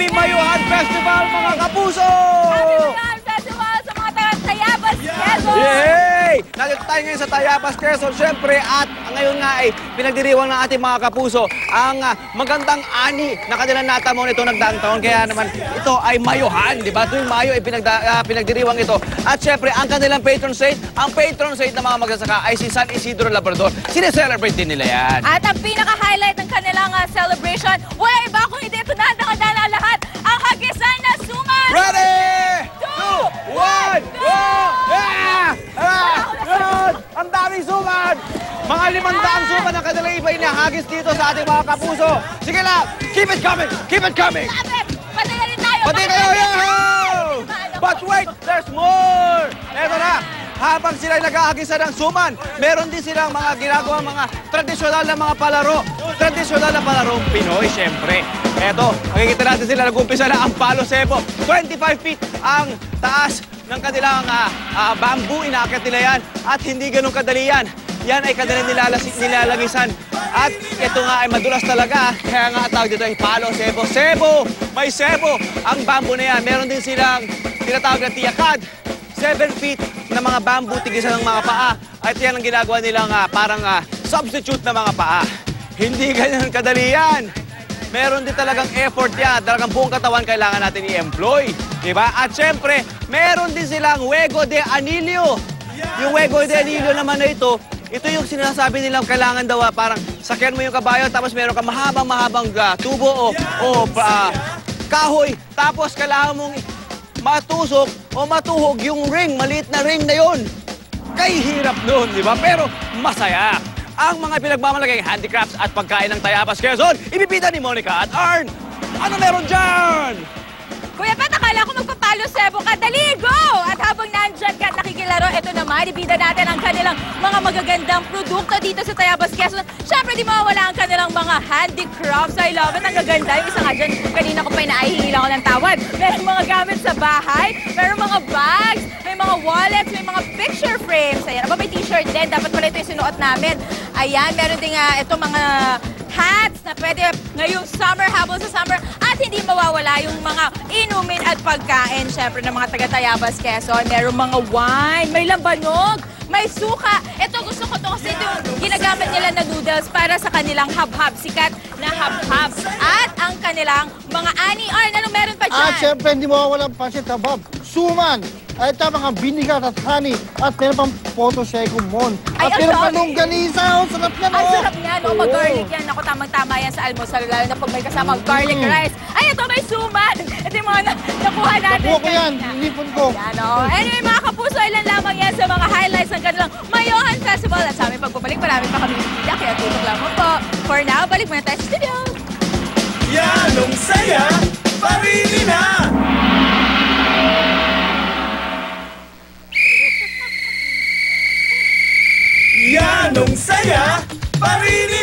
Happy Mayuhan Festival, mga kapuso! Happy Festival sa mga Tayabas, Quezon! Yay! Nandito tayo ngayon sa Tayabas, Quezon, syempre, at ngayon nga ay pinagdiriwang ng ating mga kapuso ang ah, magandang ani na kanilang natamo nito nagdaang taon. Kaya naman, ito ay Mayuhan, di ba? Tuwing Mayo ay pinagda, ah, pinagdiriwang ito. At syempre, ang kanilang patron saint, ang patron saint ng mga magsasaka ay si San Isidro Labrador. Sineselebrate din nila yan. At ang pinaka-highlight ng kanilang ah, celebration, wala iba kung hindi ito na Mga limandaan suman ang kanilang iba inahagis dito sa ating mga kapuso. Sige lang! Keep it coming! Keep it coming! Na rin tayo! Pati kayo! Yahoo! But wait! There's more! Eto na! Habang sila nag-aagisan ng suman, meron din silang mga ginagawa mga tradisyonal na mga palaro. Tradisyonal na palarong Pinoy, syempre. Eto, makikita natin sila nag-umpisa na ang palo sebo. 25 feet ang taas ng kanilang ah, ah, bamboo. Inaakit nila yan at hindi ganun kadali yan. Yan ay kanilang nilalas- nilalagisan. At ito nga ay madulas talaga. Kaya nga tawag dito ay palo, sebo. Sebo! May sebo! Ang bamboo na yan. Meron din silang tinatawag na tiyakad. 7 feet na mga bamboo tigisan ng mga paa. At yan ang ginagawa nilang ah, parang ah, substitute na mga paa. Hindi ganyan kadali yan. Meron din talagang effort yan. Talagang buong katawan kailangan natin i-employ. Diba? At syempre, meron din silang Wego de Anillo. Yung Wego de Anillo naman na ito, ito yung sinasabi nilang kailangan daw ah, parang sakyan mo yung kabayo tapos meron ka mahabang-mahabang ah, tubo o, o ah, kahoy. Tapos kailangan mong matusok o matuhog yung ring, maliit na ring na yon. Kay hirap nun, di ba? Pero masaya. Ang mga pinagmamalagay handicrafts at pagkain ng Tayabas Quezon, ibibida ni Monica at Arn. Ano meron dyan? Kuya Pat, akala ko magpapalo sebo ka. Dali, go! At nakikilaro, ito naman, ibida natin ang kanilang mga magagandang produkto dito sa Tayabas, Quezon. Siyempre, di mawawala ang kanilang mga handicrafts. I love it. Ang gaganda. Yung isa nga dyan, kanina ko pa inahihingi ako ng tawad. Meron mga gamit sa bahay, meron mga bags, may mga wallets, may mga picture frames. Ayan, aba may t-shirt din. Dapat pala ito yung sinuot namin. Ayan, meron din nga ito mga hats na pwede ngayong summer, habol sa summer. At hindi mawawala yung mga inumin at pagkain, syempre, ng mga taga-Tayabas, Quezon. Meron mga wine, may lambanog, may suka. Ito, gusto ko to kasi yung ginagamit nila na noodles para sa kanilang hab-hab. Sikat na hab-hab. At ang kanilang mga ani. Arn, ano meron pa dyan? At syempre, hindi mawawala ang pansit habab. Suman. At ito mga binigat at honey. At meron pang photo seco mon. Ay, ang At meron pa dami. longganisa. Ang sarap yan, Ang oh. sarap niyan, oh, mag-garlic yan. Ako, tamang-tama yan sa almusal, lalo na pag may kasamang garlic Mm. rice. Ay, ito may suman. Ito yung mga na, nakuha natin. Nakuha ko yan. kanina. Inipon ko. Yan, oh. Anyway, mga kapuso, ilan lamang yan sa mga highlights ng kanilang Mayohan Festival. At sa aming pagbabalik, marami pa kami bibigyan. Kaya tutok lamang po. For now, balik muna tayo sa studio. Yanong saya, parini na Anong saya? Parinig!